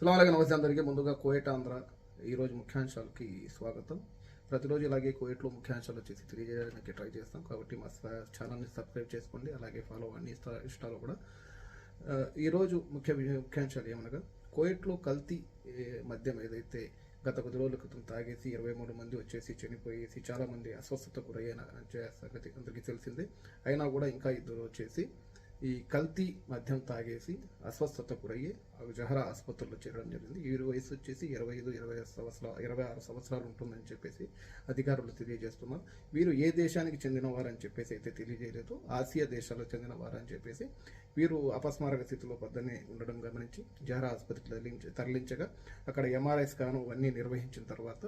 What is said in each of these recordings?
సలాంలాగే నమస్తే అందరికీ. ముందుగా కోయట ఆంధ్ర ఈరోజు ముఖ్యాంశాలకి స్వాగతం. ప్రతిరోజు ఇలాగే కోయట్లో ముఖ్యాంశాలు వచ్చేసి తెలియజేయడానికి ట్రై చేస్తాం. కాబట్టి మా ఛానల్ని సబ్స్క్రైబ్ చేసుకోండి. అలాగే ఫాలో అవ్వండి. ఇష్ట ఇష్టాలు కూడా. ఈరోజు ముఖ్య ముఖ్యాంశాలు ఏమనగా కోయట్లో కల్తీ మద్యం ఏదైతే గత కొద్ది రోజుల క్రితం తాగేసి ఇరవై మూడు మంది వచ్చేసి చనిపోయేసి చాలా మంది అస్వస్థతకు గురయ్యాన సంగతి అందరికీ తెలిసిందే. అయినా కూడా ఇంకా ఇద్దరు వచ్చేసి ఈ కల్తీ మద్యం తాగేసి అస్వస్థత గురయ్యి జహరా ఆసుపత్రిలో చేరడం జరిగింది. వీరి వయసు వచ్చేసి ఇరవై ఐదు ఇరవై ఆరు సంవత్సరాలు ఇరవై ఆరు సంవత్సరాలు ఉంటుందని చెప్పేసి అధికారులు తెలియజేస్తున్నారు. వీరు ఏ దేశానికి చెందిన వారని చెప్పేసి అయితే తెలియజేయలేదు. ఆసియా దేశాలకు చెందిన వారని చెప్పేసి వీరు అపస్మారక స్థితిలో పద్దనే ఉండడం గమనించి జహరా ఆసుపత్రికి తరలించి తరలించగా అక్కడ ఎంఆర్ఐ స్కాను అన్నీ నిర్వహించిన తర్వాత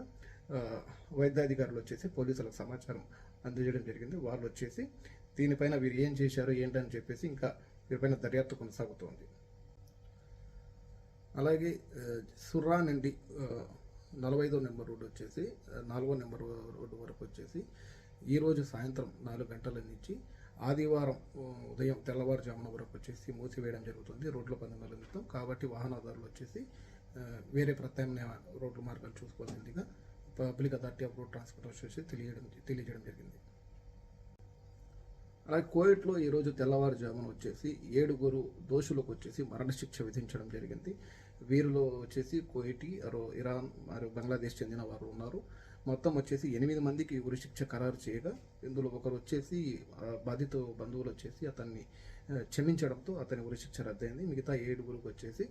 వైద్యాధికారులు వచ్చేసి పోలీసులకు సమాచారం అందజేయడం జరిగింది. వాళ్ళు వచ్చేసి దీనిపైన వీరు ఏం చేశారు ఏంటని చెప్పేసి ఇంకా వీరిపైన దర్యాప్తు కొనసాగుతోంది. అలాగే సుర్రా నుండి నలభై ఐదో నెంబర్ రోడ్డు వచ్చేసి నాలుగో నెంబర్ రోడ్డు వరకు వచ్చేసి ఈరోజు సాయంత్రం నాలుగు గంటల నుంచి ఆదివారం ఉదయం తెల్లవారుజామున వరకు వచ్చేసి మూసివేయడం జరుగుతుంది రోడ్ల పందెంల నిమిత్తం. కాబట్టి వాహనదారులు వచ్చేసి వేరే ప్రత్యామ్నాయ రోడ్ల మార్గాలు చూసుకోవాల్సిందిగా public authority of road transport వచ్చేసి తెలియడం తెలియజేయడం జరిగింది. అలాగే కోవిడ్లో ఈరోజు తెల్లవారుజామున వచ్చేసి ఏడుగురు దోషులకు వచ్చేసి మరణశిక్ష విధించడం జరిగింది. వీరిలో వచ్చేసి కోయిటి అరో ఇరాన్ మరియు బంగ్లాదేశ్ చెందిన వారు ఉన్నారు. మొత్తం వచ్చేసి ఎనిమిది మందికి ఉరి శిక్ష ఖరారు చేయగా ఇందులో ఒకరు వచ్చేసి బాధిత బంధువులు వచ్చేసి అతన్ని క్షమించడంతో అతని ఉరి శిక్ష రద్దయింది. మిగతా ఏడుగురికి వచ్చేసి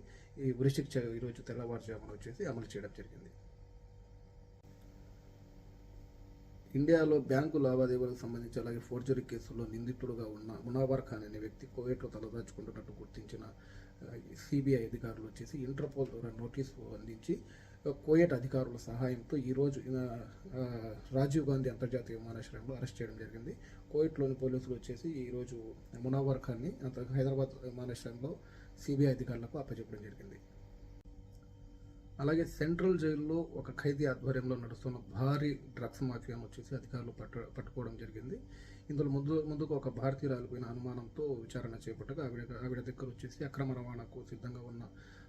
ఈ ఉరి శిక్ష ఈరోజు తెల్లవారుజామున వచ్చేసి అమలు చేయడం జరిగింది. ఇండియాలో బ్యాంకు లావాదేవీలకు సంబంధించి అలాగే ఫోర్జరీ కేసులో నిందితుడుగా ఉన్న మునావర్ ఖాన్ అనే వ్యక్తి కోవేట్లో తలదాచుకుంటున్నట్టు గుర్తించిన సిబిఐ అధికారులు వచ్చేసి ఇంటర్పోల్ ద్వారా నోటీసు అందించి కోయట్ అధికారుల సహాయంతో ఈరోజు రాజీవ్ గాంధీ అంతర్జాతీయ విమానాశ్రయంలో అరెస్ట్ చేయడం జరిగింది. కోయట్లోని పోలీసులు వచ్చేసి ఈరోజు మునావర్ ఖాన్ని అంత హైదరాబాద్ విమానాశ్రయంలో సిబిఐ అధికారులకు అప్పచెప్పడం జరిగింది. అలాగే సెంట్రల్ జైల్లో ఒక ఖైదీ ఆధ్వర్యంలో నడుస్తున్న భారీ డ్రగ్స్ మాఫియాను వచ్చేసి అధికారులు పట్టు పట్టుకోవడం జరిగింది. ఇందులో ముందు ముందుకు ఒక భారతీయురాలిపోయిన అనుమానంతో విచారణ చేపట్టగా ఆవిడ ఆవిడ దగ్గర వచ్చేసి అక్రమ రవాణాకు సిద్ధంగా ఉన్న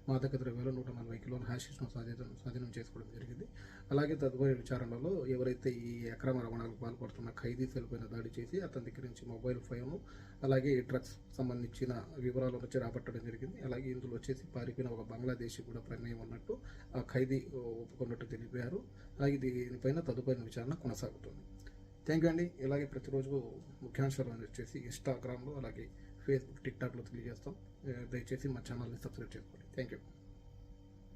మాదక ద్రవ్యాలు నూట నలభై కిలోల హ్యాషిష్ను స్వాధీనం స్వాధీనం చేసుకోవడం జరిగింది. అలాగే తదుపరి విచారణలో ఎవరైతే ఈ అక్రమ రవాణాకు పాల్పడుతున్న ఖైదీ సెల్పైన దాడి చేసి అతని దగ్గర నుంచి మొబైల్ ఫోన్ అలాగే ఈ డ్రగ్స్ సంబంధించిన వివరాలు వచ్చి రాబట్టడం జరిగింది. అలాగే ఇందులో వచ్చేసి పారిపోయిన ఒక బంగ్లాదేశీ కూడా ప్రమేయం ఉన్నట్టు ఖైదీ ఒప్పుకున్నట్టు తెలిపారు. అలాగే దీనిపైన తదుపరి విచారణ కొనసాగుతుంది. థ్యాంక్ యూ అండి. ఇలాగే ప్రతిరోజు ముఖ్యాంశాలు వచ్చేసి ఇన్స్టాగ్రామ్లో అలాగే ఫేస్బుక్ టిక్టాక్లో తెలియజేస్తాం. దయచేసి మా ఛానల్ని సబ్స్క్రైబ్ చేసుకోండి. Thank you.